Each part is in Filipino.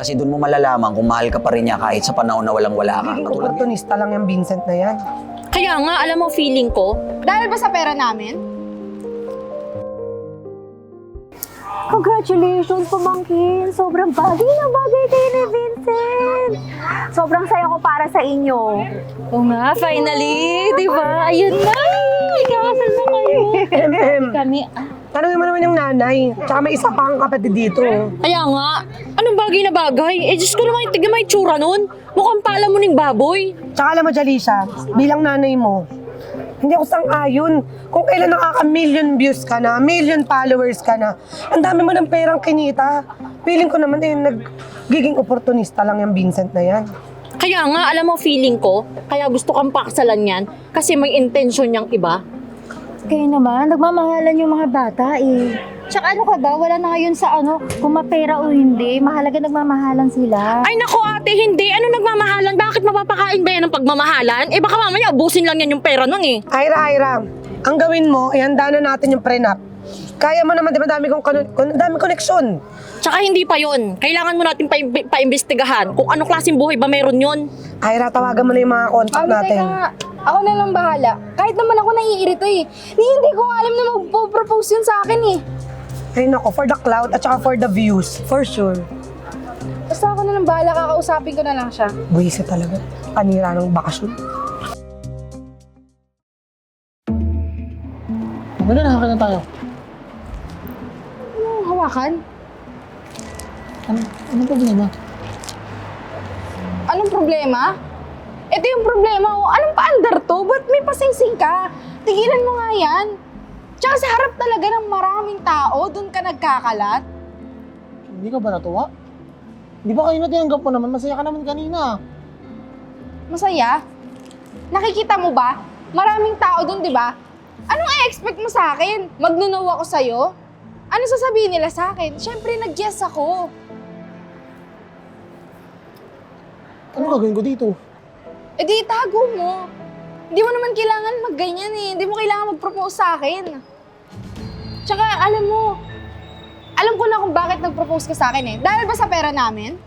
Kasi doon mo malalaman kung mahal ka pa rin niya kahit sa panahon na walang wala ka. Naging Katulad ngayon. opportunista lang yung Vincent na yan. Kaya nga, alam mo feeling ko, Dahil ba sa pera namin? Congratulations, pamangkin! Sobrang bagay na bagay kayo ni Vincent! Sobrang saya ko para sa inyo. Oo nga, finally, di ba? Ayun na! Ikakasal na kayo. Kami, ah, tanongin mo naman yung nanay. Tsaka may isa pa kang kapatid dito. kaya nga, anong bagay na bagay? Eh, Diyos ko naman, tignan mo yung tsura nun. Mukhang pala mo ng baboy. Tsaka alam mo, Jalisha, bilang nanay mo, hindi ako sang-ayon. Kung kailan nakaka-million views ka na, million followers ka na, ang dami mo ng perang kinita. Feeling ko naman eh, nagiging opportunista lang yung Vincent na yan. Kaya nga, alam mo feeling ko, kaya gusto kang pakasalan yan kasi may intensyon niyang iba. Kayo naman, nagmamahalan yung mga bata eh. Tsaka ano ka ba, wala na ngayon sa ano, kung mapera o hindi, mahalaga nagmamahalan sila. Ay nako ate, hindi. Ano nagmamahalan? Bakit mapapakain ba yan ng pagmamahalan? Eh baka mamaya ubusin lang yan yung pera nun eh. Ira, Ira, ang gawin mo, eh, handa na natin yung prenup. Kaya mo naman, di ba, dami kong, kon- dami koneksyon. Tsaka hindi pa yon. Kailangan mo natin pa- paimbestigahan kung anong klaseng buhay ba meron yon. Ira, tawagan mo na yung mga contact natin. nga. Ako na lang bahala. Kahit naman ako naiirita eh. Ni, hindi ko alam na magpo-propose yun sa akin eh. Ay nako, for the cloud at saka for the views, for sure. Basta ako na lang bahala, kakausapin ko na lang siya. Buwisi talaga. Panira ng bakasyon. Wala na, na tayo. Anong hawakan? Ano, anong problema? Anong problema? Ito yung problema ko. Anong paandar to? Ba't may pasingsing ka? Tigilan mo nga yan. Tsaka sa harap talaga ng maraming tao, doon ka nagkakalat. Hindi ka ba natuwa? Di ba kayo na tinanggap mo naman? Masaya ka naman kanina. Masaya? Nakikita mo ba? Maraming tao doon, di ba? Anong i-expect mo sa akin? Magnunaw ako sa'yo? Ano sasabihin nila sa akin? Siyempre, nag-yes ako. Ano gagawin ko dito? E di itago mo. Hindi mo naman kailangan magganyan eh. Hindi mo kailangan mag-propose sa akin. Tsaka, alam mo, alam ko na kung bakit nag-propose ka sa akin eh. Dahil ba sa pera namin?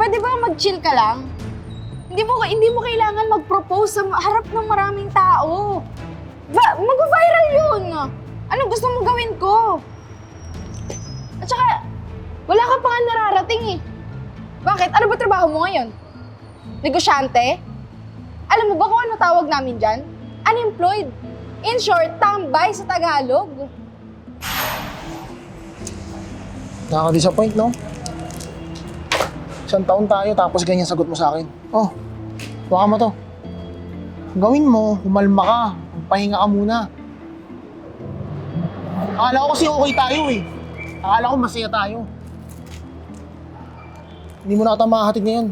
Pwede ba mag-chill ka lang? Hindi mo, hindi mo kailangan mag-propose sa harap ng maraming tao. Ba, mag-viral yun. Ano gusto mo gawin ko? At saka, wala ka pa nga nararating eh. Bakit? Ano ba trabaho mo ngayon? Negosyante? Alam mo ba kung ano tawag namin dyan? Unemployed. In short, tambay sa Tagalog. Nakaka-disappoint, no? Isang taon tayo tapos ganyan sagot mo sa akin. Oh, baka mo to. Gawin mo, humalma ka, pahinga ka muna. Akala ko kasi okay tayo eh. Akala ko masaya tayo. Hindi mo na ata makahatid ngayon.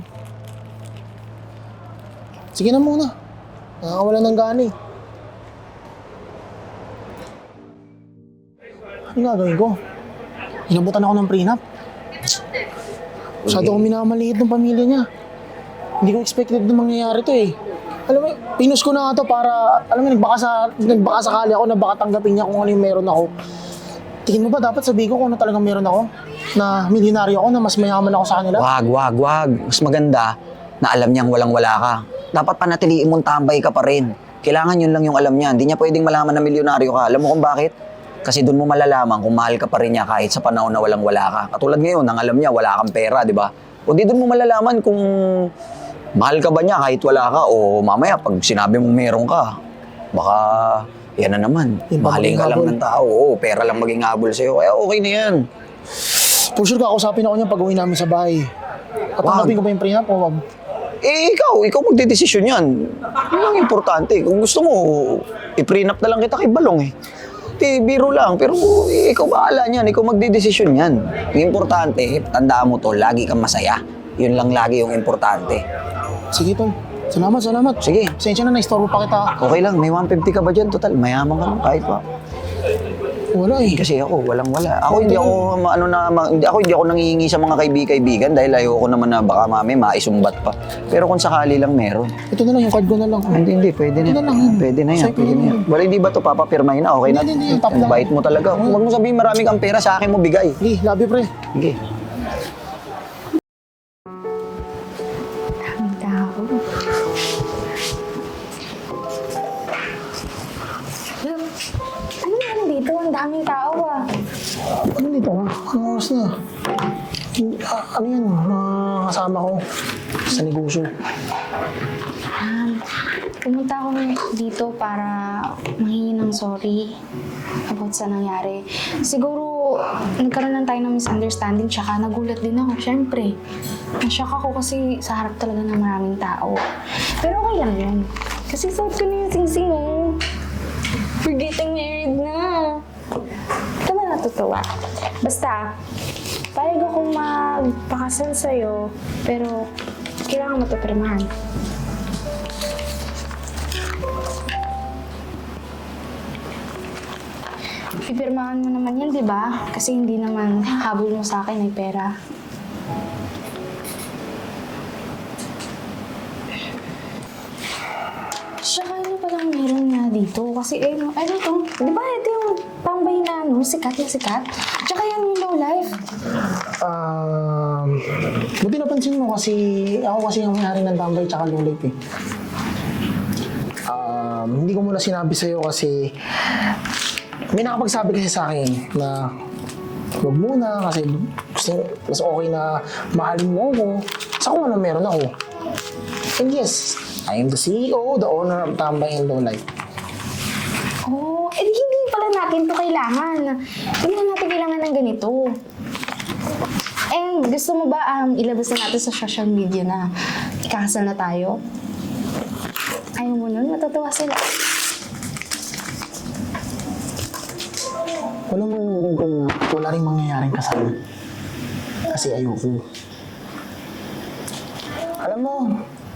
Sige na muna. Nakakawala ng gana eh. Ano gagawin ko? Inabutan ako ng prenup. Masyado akong minamaliit ng pamilya niya. Hindi ko expected na mangyayari to eh. Alam mo, pinus ko na nga to para, alam mo, nagbaka, sa, nagbaka sakali ako na baka tanggapin niya kung ano yung meron ako. Tingin mo ba dapat sabihin ko kung ano talagang meron ako? Na milyonaryo ako, na mas mayaman ako sa kanila? Wag, wag, wag. Mas maganda na alam niyang walang-wala ka. Dapat panatiliin mong tambay ka pa rin. Kailangan yun lang yung alam niya. Hindi niya pwedeng malaman na milyonaryo ka. Alam mo kung bakit? Kasi doon mo malalaman kung mahal ka pa rin niya kahit sa panahon na walang-wala ka. Katulad ngayon, nang alam niya wala kang pera, di ba? O di doon mo malalaman kung mahal ka ba niya kahit wala ka o mamaya pag sinabi mong meron ka, baka yan na naman. Mahalin ka lang ng tao. Oo, pera lang maging habol sa'yo. Kaya okay na yan. For sure, kakausapin ako niya pag uwi namin sa bahay. At tanggapin ko ba yung prenup o wag? Eh, ikaw, ikaw magdedesisyon yan. Yun ang importante. Kung gusto mo, i-prenup na lang kita kay Balong eh. Di, biro lang. Pero eh, ikaw bahala niyan. Ikaw magdedesisyon yan. Ang importante, tandaan mo to, lagi kang masaya. Yun lang lagi yung importante. Sige, Tol. Salamat, salamat. Sige. Pasensya na, na-istorbo pa kita. Okay lang, may 150 ka ba dyan? Total, mayaman ka lang kahit pa. Wala eh. Kasi ako, walang wala. Ako hindi ako ma- ano na ma- hindi ako hindi ako nangihingi sa mga kaibigan dahil ayoko naman na baka mami maisumbat pa. Pero kung sakali lang meron. Ito na lang, yung card ko na lang. Hindi, hindi. Pwede na. Ito na lang yun. Pwede na yan. Pwede na yan. Wala, hindi ba ito papapirmahin na? Okay na? Hindi, hindi, hindi. Top Ang lang. bait mo talaga. Huwag mo sabihin marami kang pera, sa akin mo bigay. Sige, love you, pre. Sige. Daming tao. Dito? Ang daming tao ah. Ano dito ka? Ang oras na. Ah, ano yan? Mga kasama ko sa negosyo. Pumunta ako dito para manghingi ng sorry about sa nangyari. Siguro, nagkaroon lang tayo ng misunderstanding tsaka nagulat din ako, syempre. Nashock ako kasi sa harap talaga ng maraming tao. Pero okay lang yun. Kasi suot ko na yung sing-sing oh. We're getting. Natutuwa? Basta, payag akong magpakasal sa'yo, pero kailangan matupirmahan. Pipirmahan mo naman yan, di ba? Kasi hindi naman habol mo sa akin ay pera. Tsaka ano palang meron nga dito? Kasi eh, no, ano to? Di ba ito yung pambay na ano, sikat na sikat? Tsaka yung low life. Um, buti napansin mo kasi ako kasi ang may-ari ng tambay tsaka lulit eh. Um, hindi ko muna sinabi sa'yo kasi may nakapagsabi kasi sa akin na huwag muna kasi gusto, mas okay na mahalin mo ako sa kung ano meron ako. And yes, I am the CEO, the owner of Tambay and Low Life. Oh, di hindi pala natin to kailangan. Hindi na natin kailangan ng ganito. And gusto mo ba um, ilabas na natin sa social media na ikasal na tayo? Ayaw mo nun, matutuwa sila. Walang kung wala rin mangyayaring kasal. Kasi ayoko. Alam mo,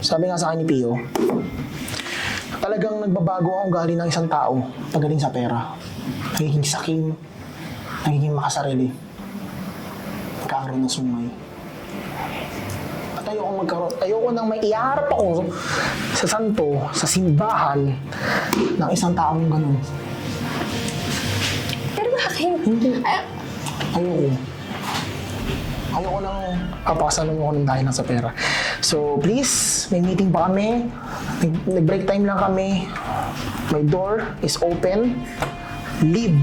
sabi nga sa akin ni Pio, talagang nagbabago ang ugali ng isang tao pagaling sa pera. Nagiging saking, nagiging makasarili. Nagkakaroon ng sungay. At ayoko magkaroon, ayoko nang may iharap ako sa santo, sa simbahan ng isang taong ganun. Pero bakit? Hindi. Ay, Ayoko. Ayoko nang kapasalan mo ako ng dahil lang sa pera. So, please, may meeting pa kami. Nag- Nag-break time lang kami. My door is open. Leave.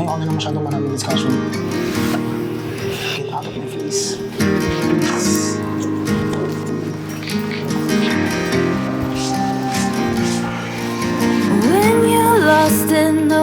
Ayoko na na masyadong maraming discussion. Get out of my face. Please. When you're lost and no